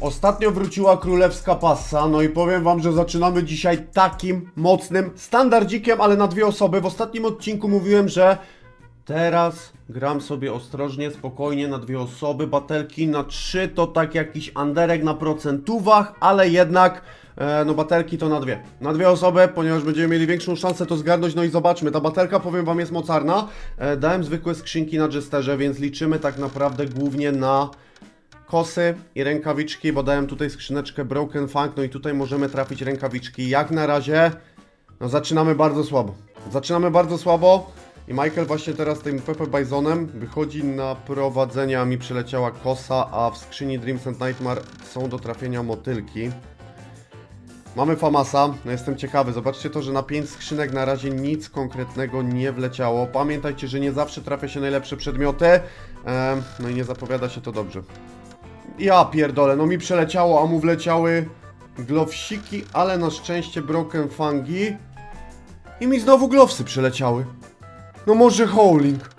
Ostatnio wróciła królewska passa, no i powiem wam, że zaczynamy dzisiaj takim mocnym standardzikiem, ale na dwie osoby. W ostatnim odcinku mówiłem, że teraz gram sobie ostrożnie, spokojnie na dwie osoby. Batelki na trzy to tak jakiś anderek na procentówach, ale jednak e, no batelki to na dwie. Na dwie osoby, ponieważ będziemy mieli większą szansę to zgarnąć. No i zobaczmy, ta batelka powiem wam jest mocarna. E, dałem zwykłe skrzynki na jesterze, więc liczymy tak naprawdę głównie na kosy i rękawiczki, bo dałem tutaj skrzyneczkę Broken Funk, no i tutaj możemy trafić rękawiczki. Jak na razie, no zaczynamy bardzo słabo. Zaczynamy bardzo słabo i Michael właśnie teraz tym Pepe Bisonem wychodzi na prowadzenie, a mi przyleciała kosa, a w skrzyni Dreams and Nightmare są do trafienia motylki. Mamy Famasa, no jestem ciekawy, zobaczcie to, że na 5 skrzynek na razie nic konkretnego nie wleciało. Pamiętajcie, że nie zawsze trafia się najlepsze przedmioty, no i nie zapowiada się to dobrze. Ja pierdolę, no mi przeleciało, a mu wleciały glowsiki, ale na szczęście broken fangi. I mi znowu glowsy przeleciały. No może howling.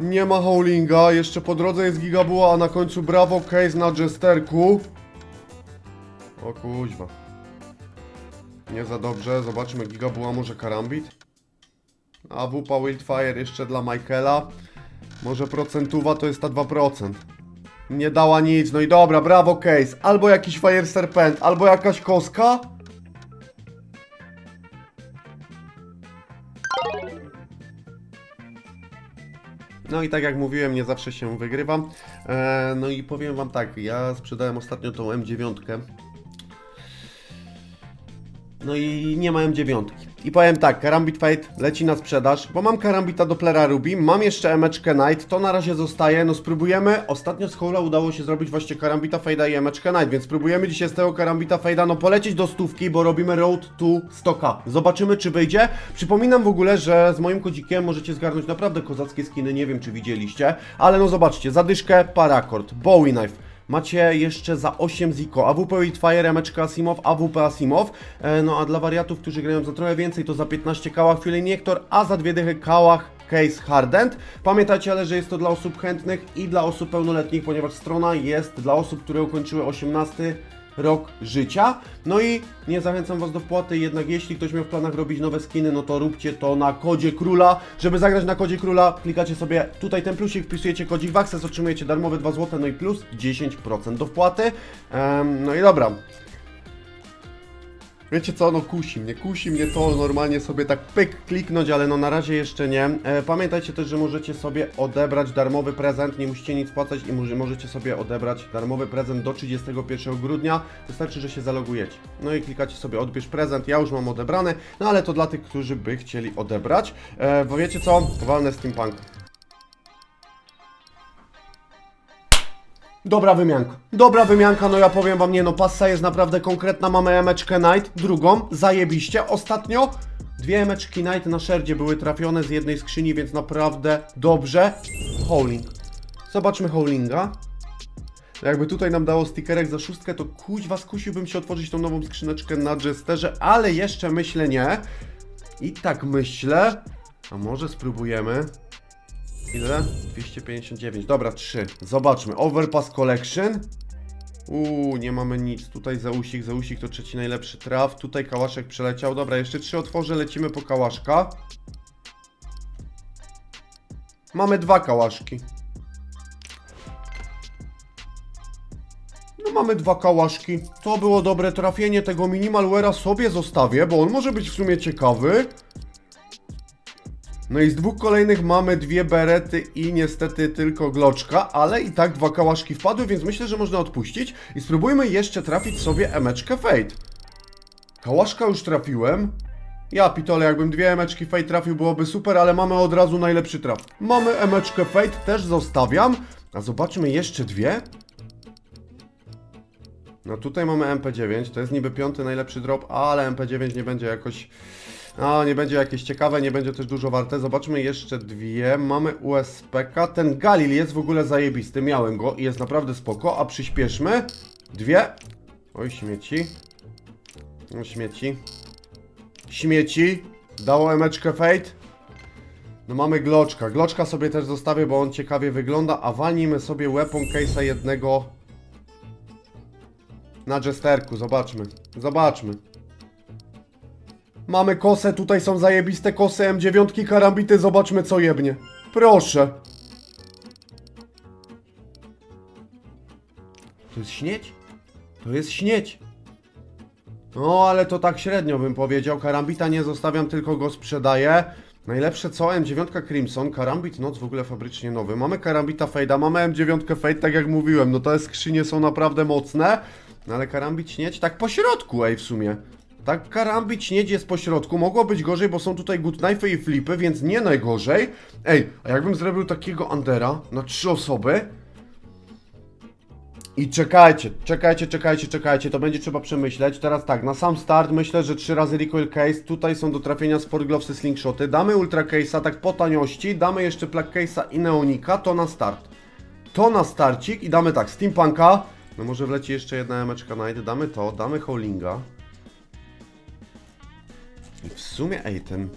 Nie ma howlinga, jeszcze po drodze jest gigabuła, a na końcu brawo case na jesterku. O kuźwa. Nie za dobrze, zobaczmy gigabuła, może karambit. A wupa Wildfire jeszcze dla Michaela. Może procentuwa to jest ta 2%. Nie dała nic, no i dobra, brawo case. Albo jakiś Fire Serpent, albo jakaś koska. No i tak jak mówiłem, nie zawsze się wygrywa. Eee, no i powiem wam tak, ja sprzedałem ostatnio tą M9. No i nie ma M9. I powiem tak, Karambit Fate leci na sprzedaż, bo mam Karambita Dopplera Ruby, mam jeszcze Emeczkę Knight, to na razie zostaje, no spróbujemy. Ostatnio z Hola udało się zrobić właśnie Karambita Fade'a i Emeczkę Knight, więc spróbujemy dzisiaj z tego Karambita Fade'a, no polecieć do stówki, bo robimy Road to 100k. Zobaczymy czy wyjdzie. Przypominam w ogóle, że z moim kodzikiem możecie zgarnąć naprawdę kozackie skiny, nie wiem czy widzieliście, ale no zobaczcie, zadyszkę Paracord, Bowie Knife, Macie jeszcze za 8 ziko AWP Wildfire, Emeczka Asimow, AWP Asimow. E, no a dla wariatów, którzy grają za trochę więcej, to za 15 kałach Fuel Injektor, a za dwie dychy kałach Case Hardened. Pamiętajcie ale, że jest to dla osób chętnych i dla osób pełnoletnich, ponieważ strona jest dla osób, które ukończyły 18 rok życia. No i nie zachęcam Was do wpłaty, jednak jeśli ktoś miał w planach robić nowe skiny, no to róbcie to na kodzie króla. Żeby zagrać na kodzie króla, klikacie sobie tutaj ten plusik, wpisujecie kodzik w Access, otrzymujecie darmowe 2 zł, no i plus 10% do wpłaty. Em, no i dobra. Wiecie co, no kusi mnie, kusi mnie to normalnie sobie tak pyk kliknąć, ale no na razie jeszcze nie. E, pamiętajcie też, że możecie sobie odebrać darmowy prezent, nie musicie nic płacać i może, możecie sobie odebrać darmowy prezent do 31 grudnia. Wystarczy, że się zalogujecie. No i klikacie sobie odbierz prezent, ja już mam odebrany, no ale to dla tych, którzy by chcieli odebrać. E, bo wiecie co, walnę steampunk. Dobra wymianka. Dobra wymianka, no ja powiem wam, nie no, passa jest naprawdę konkretna, mamy emeczkę Knight, drugą, zajebiście, ostatnio dwie emeczki Knight na szerdzie były trafione z jednej skrzyni, więc naprawdę dobrze. Howling. Zobaczmy Howlinga. Jakby tutaj nam dało stickerek za szóstkę, to kuźwa skusiłbym się otworzyć tą nową skrzyneczkę na Jesterze, ale jeszcze myślę nie. I tak myślę, a może spróbujemy. Ile? 259. Dobra, 3. Zobaczmy. Overpass Collection. Uuu, nie mamy nic. Tutaj Zeusik, Zeusik to trzeci najlepszy traf. Tutaj kałaszek przeleciał. Dobra, jeszcze trzy otworzę, lecimy po kałaszka. Mamy dwa kałaszki. No mamy dwa kałaszki. To było dobre trafienie. Tego Minimalware'a sobie zostawię, bo on może być w sumie ciekawy. No i z dwóch kolejnych mamy dwie berety i niestety tylko gloczka, ale i tak dwa kałaszki wpadły, więc myślę, że można odpuścić. I spróbujmy jeszcze trafić sobie emeczkę Fate. Kałaszka już trafiłem. Ja pitole, jakbym dwie emeczki Fate trafił, byłoby super, ale mamy od razu najlepszy traf. Mamy emeczkę Fate, też zostawiam. A zobaczmy jeszcze dwie. No tutaj mamy MP9, to jest niby piąty najlepszy drop, ale MP9 nie będzie jakoś... No, nie będzie jakieś ciekawe, nie będzie też dużo warte. Zobaczmy jeszcze dwie. Mamy USPK. Ten Galil jest w ogóle zajebisty. Miałem go i jest naprawdę spoko. A przyspieszmy. Dwie. Oj, śmieci. No, śmieci. Śmieci. Dało emeczkę Fate. No mamy Gloczka. Gloczka sobie też zostawię, bo on ciekawie wygląda. A walnijmy sobie weapon case'a jednego Na jesterku, zobaczmy. Zobaczmy. Mamy kosę, tutaj są zajebiste kosy M9 karambity, zobaczmy co jebnie. Proszę. To jest śnieć? To jest śnieć. No, ale to tak średnio bym powiedział. Karambita nie zostawiam, tylko go sprzedaję. Najlepsze co? M9 Crimson, Karambit Noc w ogóle fabrycznie nowy. Mamy Karambita Fade'a, mamy M9 Fade, tak jak mówiłem. No te skrzynie są naprawdę mocne. No ale Karambit Śnieć tak po środku, ej w sumie. Tak Karambit Śnieć jest po środku. Mogło być gorzej, bo są tutaj good knife'y i flipy, więc nie najgorzej. Ej, a jakbym zrobił takiego Undera na trzy osoby, i czekajcie, czekajcie, czekajcie, czekajcie, to będzie trzeba przemyśleć. Teraz tak, na sam start myślę, że trzy razy recoil case, tutaj są do trafienia sport glovesy, slingshoty, damy ultra case'a tak po taniości, damy jeszcze plug case'a i neonika, to na start. To na starcik i damy tak, steampunka, no może wleci jeszcze jedna emeczka night, damy to, damy howlinga. I w sumie, ej, ten,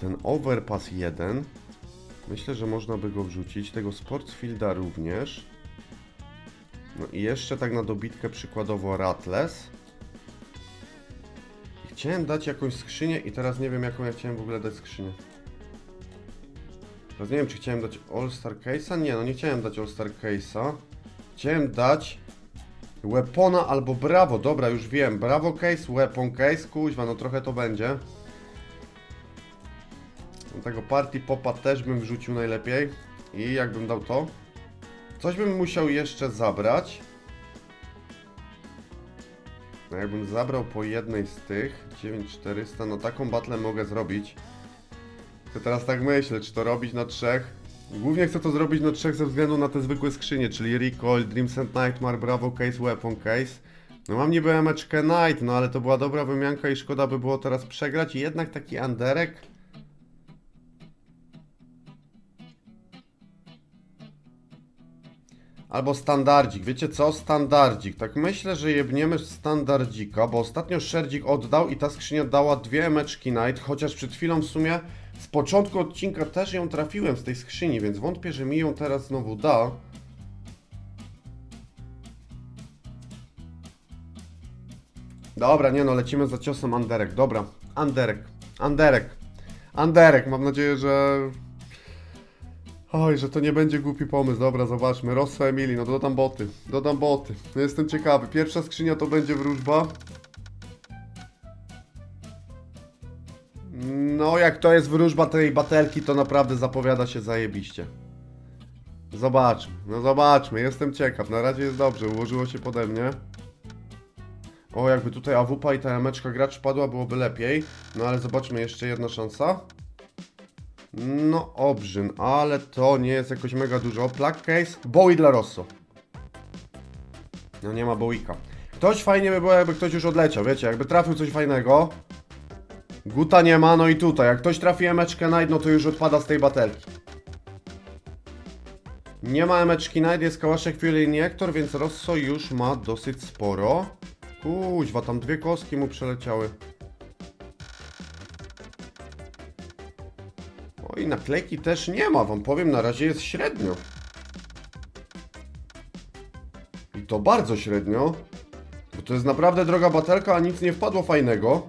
ten overpass 1, myślę, że można by go wrzucić, tego sportsfielda również. No i jeszcze tak na dobitkę przykładowo Rattles. I Chciałem dać jakąś skrzynię i teraz nie wiem jaką ja chciałem w ogóle dać skrzynię. Teraz nie wiem czy chciałem dać All Star Case'a? Nie, no nie chciałem dać All Star Case'a. Chciałem dać Weapona albo Bravo. Dobra, już wiem. Bravo Case, Weapon Case. Kuźwa, no trochę to będzie. No tego Party Popa też bym wrzucił najlepiej. I jakbym dał to? Coś bym musiał jeszcze zabrać. No jakbym zabrał po jednej z tych 9400, no taką batlę mogę zrobić. To teraz tak myślę, czy to robić na trzech. Głównie chcę to zrobić na trzech ze względu na te zwykłe skrzynie, czyli Recoil, Dreams and Nightmare, Bravo Case, Weapon Case. No mam niby emeczkę Night, no ale to była dobra wymianka i szkoda by było teraz przegrać. I jednak taki Anderek Albo standardzik. Wiecie co? Standardzik. Tak myślę, że jebniemy standardzika, bo ostatnio Szerdzik oddał i ta skrzynia dała dwie meczki Night, chociaż przed chwilą w sumie z początku odcinka też ją trafiłem z tej skrzyni, więc wątpię, że mi ją teraz znowu da. Dobra, nie no, lecimy za ciosem Anderek. Dobra, Anderek. Anderek. Anderek. Mam nadzieję, że Oj, że to nie będzie głupi pomysł. Dobra, zobaczmy. Rosso Emili, no dodam boty. Dodam boty. No jestem ciekawy. Pierwsza skrzynia to będzie wróżba. No, jak to jest wróżba tej batelki, to naprawdę zapowiada się zajebiście. Zobaczmy, no zobaczmy, jestem ciekaw. Na razie jest dobrze, ułożyło się pode mnie. O, jakby tutaj AWP i ta emeczka gracz padła, byłoby lepiej. No ale zobaczmy, jeszcze jedna szansa. No, obrzyn, ale to nie jest jakoś mega dużo. Plug case, Bowie dla Rosso. No nie ma Bowika. Ktoś fajnie by było, jakby ktoś już odleciał, wiecie, jakby trafił coś fajnego. Guta nie ma, no i tutaj, jak ktoś trafi emeczkę Night, no to już odpada z tej batelki. Nie ma emeczki Night, jest kałaszek Fuel Injektor, więc Rosso już ma dosyć sporo. Kuźwa, tam dwie kostki mu przeleciały. O i naklejki też nie ma, wam powiem, na razie jest średnio. I to bardzo średnio. Bo to jest naprawdę droga batelka, a nic nie wpadło fajnego.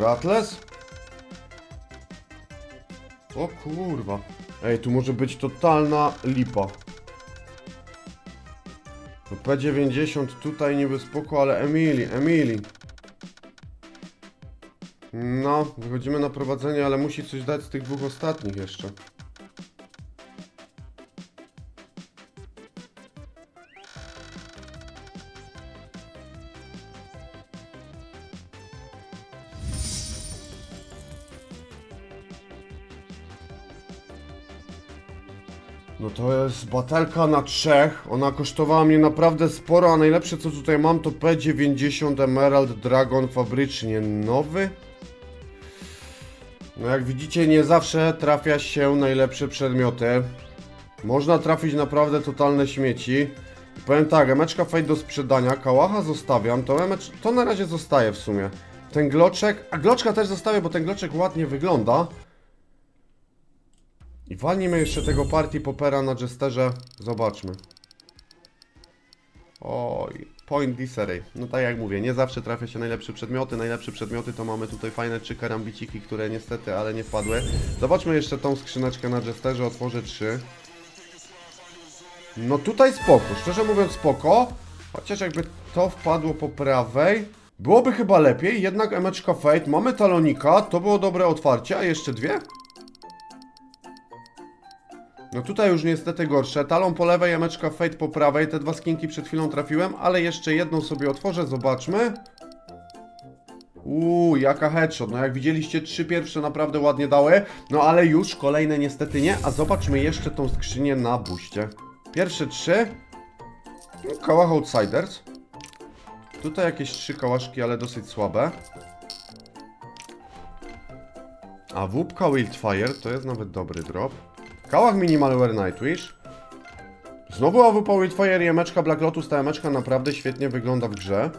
Rattles? O kurwa. Ej, tu może być totalna lipa. No P90 tutaj niby spoko, ale Emily, Emily. No, wychodzimy na prowadzenie, ale musi coś dać z tych dwóch ostatnich jeszcze. To jest batelka na trzech. Ona kosztowała mnie naprawdę sporo, a najlepsze co tutaj mam to P90 Emerald Dragon fabrycznie nowy. No jak widzicie, nie zawsze trafia się najlepsze przedmioty. Można trafić naprawdę totalne śmieci. Powiem tak, emeczka fajna do sprzedania, kałacha zostawiam, to, emecz, to na razie zostaje w sumie. Ten gloczek, a gloczka też zostawię, bo ten gloczek ładnie wygląda. I walnijmy jeszcze tego party popera na jesterze, zobaczmy. Oj, point disarray. No tak jak mówię, nie zawsze trafia się najlepsze przedmioty. Najlepsze przedmioty to mamy tutaj fajne trzy karambiciki, które niestety, ale nie wpadły. Zobaczmy jeszcze tą skrzyneczkę na Jesterze, otworzę trzy. No tutaj spoko, szczerze mówiąc spoko. Chociaż jakby to wpadło po prawej, byłoby chyba lepiej, jednak emeczka Fate, mamy talonika, to było dobre otwarcie, a jeszcze dwie? No tutaj już niestety gorsze. Talon po lewej, jameczka Fate po prawej. Te dwa skinki przed chwilą trafiłem, ale jeszcze jedną sobie otworzę, zobaczmy. Uuu, jaka headshot. No jak widzieliście, trzy pierwsze naprawdę ładnie dały. No ale już kolejne niestety nie. A zobaczmy jeszcze tą skrzynię na buście. Pierwsze trzy. No, Kałach Outsiders. Tutaj jakieś trzy kałaszki, ale dosyć słabe. A wupka Wildfire to jest nawet dobry drop. Kałach Minimalware Nightwish. Znowu AWP Wildfire i emeczka Black Lotus. Ta emeczka naprawdę świetnie wygląda w grze.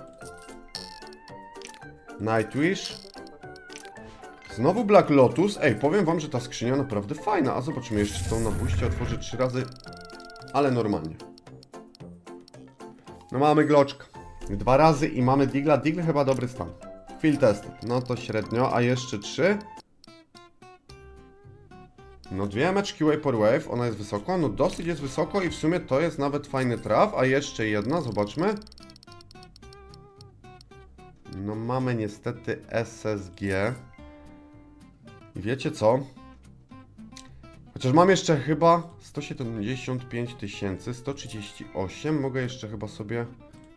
Nightwish. Znowu Black Lotus. Ej, powiem wam, że ta skrzynia naprawdę fajna. A zobaczymy jeszcze tą na buście. Otworzę trzy razy. Ale normalnie. No mamy gloczka. Dwa razy i mamy Digla. Digla chyba dobry stan. Field test. No to średnio. A jeszcze trzy. No dwie meczki Vapor Wave, ona jest wysoko, no dosyć jest wysoko i w sumie to jest nawet fajny traf, a jeszcze jedna, zobaczmy. No mamy niestety SSG. I wiecie co? Chociaż mam jeszcze chyba 175 tysięcy, 138, mogę jeszcze chyba sobie,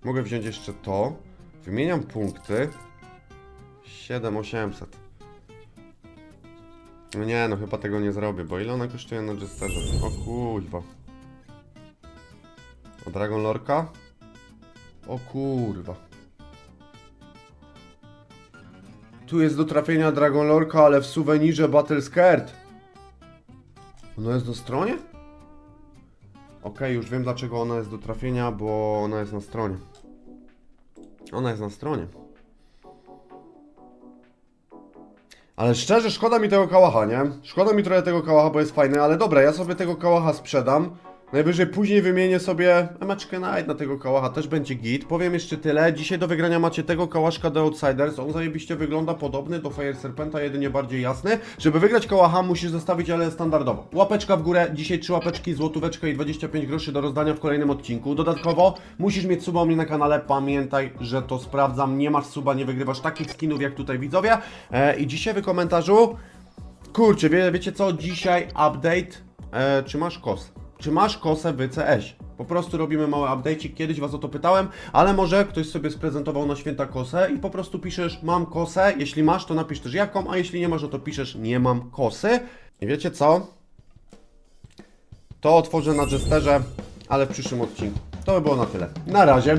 mogę wziąć jeszcze to. Wymieniam punkty. 7800. No nie, no chyba tego nie zrobię, bo ile ona kosztuje na Jesterze? O kurwa. A Dragon Lorka? O kurwa. Tu jest do trafienia Dragon Lorka, ale w suwenirze Battle Skirt. Ona jest do stronie? Okej, już wiem dlaczego ona jest do trafienia, bo ona jest na stronie. Ona jest na stronie. Ale szczerze, szkoda mi tego kałacha, nie? Szkoda mi trochę tego kałacha, bo jest fajny, ale dobra, ja sobie tego kałacha sprzedam. Najwyżej później wymienię sobie emeczkę Night na tego kałacha, też będzie git. Powiem jeszcze tyle, dzisiaj do wygrania macie tego kałaszka The Outsiders, on zajebiście wygląda podobny do Fire Serpenta, jedynie bardziej jasny. Żeby wygrać kałacha musisz zostawić, ale standardowo. Łapeczka w górę, dzisiaj trzy łapeczki, złotóweczka i 25 groszy do rozdania w kolejnym odcinku. Dodatkowo musisz mieć suba u mnie na kanale, pamiętaj, że to sprawdzam, nie masz suba, nie wygrywasz takich skinów jak tutaj widzowie. E, I dzisiaj w komentarzu, kurczę, wie, wiecie co, dzisiaj update, e, czy masz kos? Czy masz kosę w CS? Po prostu robimy mały update. Kiedyś was o to pytałem, ale może ktoś sobie sprezentował na święta kosę i po prostu piszesz mam kosę. Jeśli masz, to napisz też jaką, a jeśli nie masz, no to piszesz nie mam kosy. I wiecie co? To otworzę na Jesterze, ale w przyszłym odcinku. To by było na tyle. Na razie.